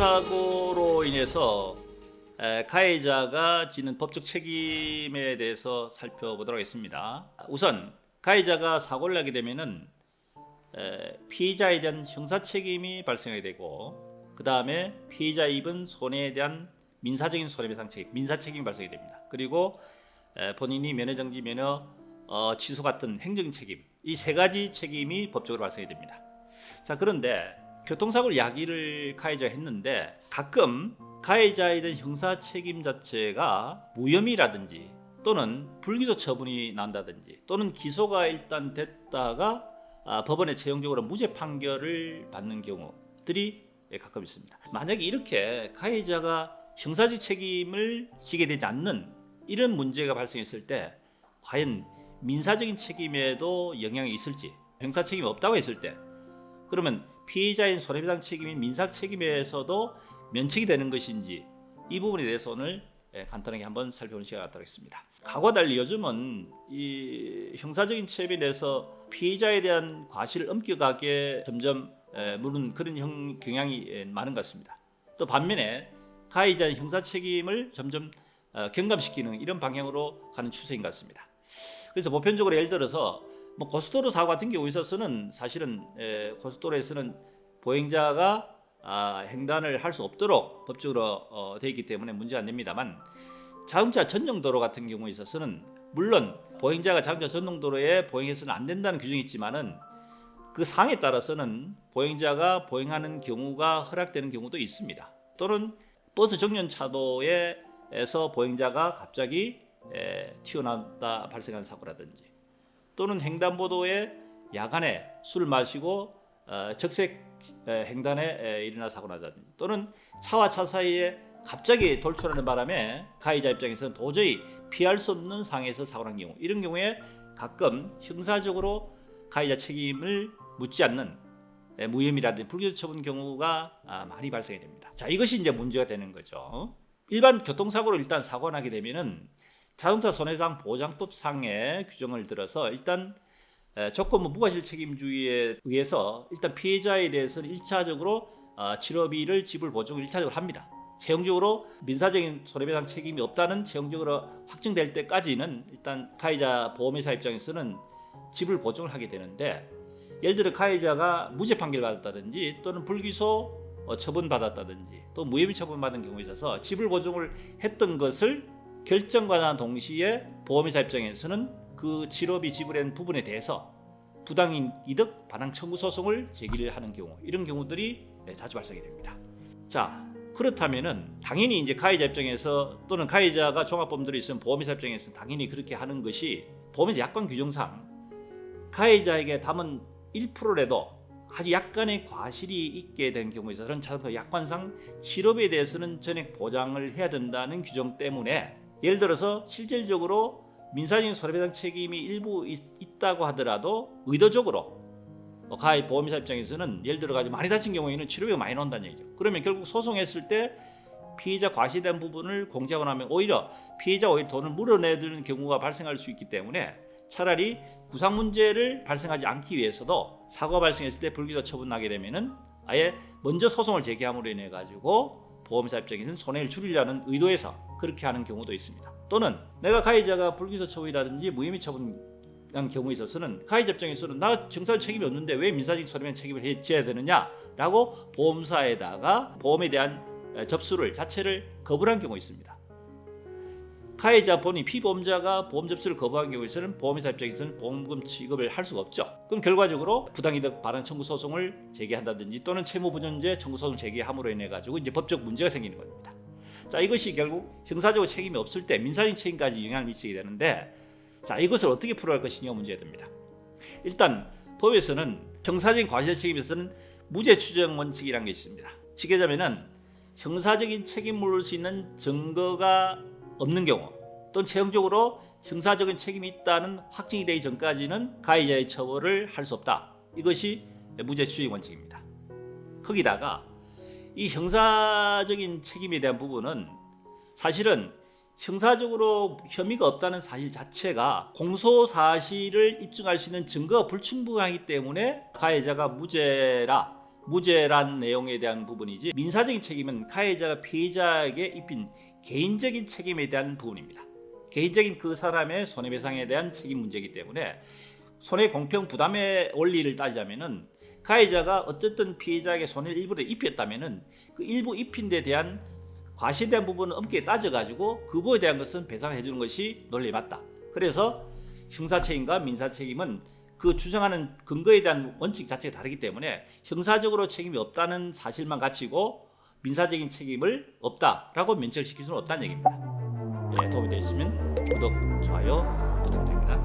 교통사고로 인해서 에, 가해자가 지는 법적 책임에 대해서 살펴보도록 하겠습니다. 우선 가해자가 사고를 하게 되면은 에, 피의자에 대한 형사 책임이 발생하게 되고 그 다음에 피의자 입은 손해에 대한 민사적인 손해배상 책임, 민사 책임이 발생이 됩니다. 그리고 에, 본인이 면허 정지, 면허 어, 취소 같은 행정적인 책임 이 세 가지 책임이 법적으로 발생이 됩니다. 자 그런데 교통사고를 야기를 가해자가 했는데 가끔 가해자에 대한 형사 책임 자체가 무혐의라든지 또는 불기소 처분이 난다든지 또는 기소가 일단 됐다가 아, 법원에 최종적으로 무죄 판결을 받는 경우들이 가끔 있습니다. 만약에 이렇게 가해자가 형사적 책임을 지게 되지 않는 이런 문제가 발생했을 때 과연 민사적인 책임에도 영향이 있을지 형사 책임이 없다고 했을 때 그러면 피해자인 손해배상 책임인 민사 책임에서도 면책이 되는 것인지 이 부분에 대해서 오늘 예, 간단하게 한번 살펴보는 시간을 갖도록 하겠습니다. 과거와 달리 요즘은 이 형사적인 책임에 대해서 피해자에 대한 과실을 엄격하게 점점 에, 물은 그런 형, 경향이 예, 많은 것 같습니다. 또 반면에 가해자의 형사 책임을 점점 어, 경감시키는 이런 방향으로 가는 추세인 것 같습니다. 그래서 보편적으로 예를 들어서 뭐 고속도로 사고 같은 경우에 있어서는 사실은 에, 고속도로에서는 보행자가 아, 횡단을 할 수 없도록 법적으로 어, 되어 있기 때문에 문제가 안 됩니다만 자동차 전용 도로 같은 경우에 있어서는 물론 보행자가 자동차 전용 도로에 보행해서는 안 된다는 규정이 있지만은 그 상에 따라서는 보행자가 보행하는 경우가 허락되는 경우도 있습니다. 또는 버스 정년 차도에서 보행자가 갑자기 에, 튀어나왔다 발생한 사고라든지 또는 횡단보도에 야간에 술 마시고 어, 적색 에, 횡단에 에, 일어나 사고 나다든지 또는 차와 차 사이에 갑자기 돌출하는 바람에 가해자 입장에서는 도저히 피할 수 없는 상황에서 사고 난 경우 이런 경우에 가끔 형사적으로 가해자 책임을 묻지 않는 에, 무혐의라든지 불기소 처분 경우가 아, 많이 발생이 됩니다. 자 이것이 이제 문제가 되는 거죠. 일반 교통사고로 일단 사고 나게 되면은 자동차 손해상 보장법 상의 규정을 들어서 일단 에, 조건부 무과실 책임주의에 의해서 일단 피해자에 대해서는 일차적으로 어, 치료비를 지불 보증을 일차적으로 합니다. 최종적으로 민사적인 손해배상 책임이 없다는 최종적으로 확정될 때까지는 일단 가해자 보험회사 입장에서는 지불 보증을 하게 되는데 예를 들어 가해자가 무죄 판결 받았다든지 또는 불기소 어, 처분 받았다든지 또 무혐의 처분 받은 경우에 있어서 지불 보증을 했던 것을 결정과는 동시에 보험회사 입장에서는 그 치료비 지불한 부분에 대해서 부당인 이득 반환 청구 소송을 제기를 하는 경우 이런 경우들이 네, 자주 발생이 됩니다. 자 그렇다면은 당연히 이제 가해자 입장에서 또는 가해자가 종합범들이 있으면 보험회사 입장에서 당연히 그렇게 하는 것이 보험회사 약관 규정상 가해자에게 담은 1%라도 아주 약간의 과실이 있게 된 경우에 있어서는 자동차 약관상 치료비에 대해서는 전액 보장을 해야 된다는 규정 때문에 예를 들어서 실질적으로 민사적인 손해배상 책임이 일부 있, 있다고 하더라도 의도적으로 어, 가해 보험사 입장에서는 예를 들어 가지고 많이 다친 경우에는 치료비가 많이 나온다는 얘기죠. 그러면 결국 소송했을 때 피해자 과시된 부분을 공제하고 나면 오히려 피해자 오히려 돈을 물어내는 경우가 발생할 수 있기 때문에 차라리 구상 문제를 발생하지 않기 위해서도 사고가 발생했을 때 불기소 처분 나게 되면은 아예 먼저 소송을 제기함으로 인해 가지고 보험사 입장에서는 손해를 줄이려는 의도에서 그렇게 하는 경우도 있습니다. 또는 내가 가해자가 불기소 처분이라든지 무혐의 처분한 경우에 있어서는 가해자 입장에서는 나 정사적 책임이 없는데 왜 민사적 손해배상 책임을 해- 져야 되느냐라고 보험사에다가 보험에 대한 에, 접수를 자체를 거부한 경우 있습니다. 가해자 본인 피보험자가 보험 접수를 거부한 경우에서는 보험회사 입장에서는 보험금 지급을 할 수가 없죠. 그럼 결과적으로 부당이득 발환 청구 소송을 제기한다든지 또는 채무부정제 청구 소송 제기함으로 인해 가지고 이제 법적 문제가 생기는 겁니다. 자 이것이 결국 형사적으로 책임이 없을 때 민사적 책임까지 영향을 미치게 되는데 자 이것을 어떻게 풀어갈 것이냐 문제가 됩니다. 일단 법에서는 형사적인 과실 책임에서는 무죄 추정 원칙이라는 게 있습니다. 쉽게 자면은 형사적인 책임 물을 수 있는 증거가 없는 경우 또는 최종적으로 형사적인 책임이 있다는 확정이 되기 전까지는 가해자의 처벌을 할 수 없다. 이것이 무죄 추정 원칙입니다. 거기다가 이 형사적인 책임에 대한 부분은 사실은 형사적으로 혐의가 없다는 사실 자체가 공소 사실을 입증할 수 있는 증거가 불충분하기 때문에 가해자가 무죄라 무죄란 내용에 대한 부분이지 민사적인 책임은 가해자가 피해자에게 입힌 개인적인 책임에 대한 부분입니다. 개인적인 그 사람의 손해배상에 대한 책임 문제이기 때문에 손해 공평 부담의 원리를 따지자면은 가해자가 어쨌든 피해자에게 손해를 일부를 입혔다면은 그 일부 입힌 데 대한 과실된 부분은 엄격히 따져가지고 그 부분에 대한 것은 배상해 주는 것이 논리 맞다. 그래서 형사 책임과 민사 책임은 그 주장하는 근거에 대한 원칙 자체가 다르기 때문에 형사적으로 책임이 없다는 사실만 갖추고 민사적인 책임을 없다라고 면책시킬 수는 없다는 얘기입니다. 예, 도움이 되셨으면 구독, 좋아요 부탁드립니다.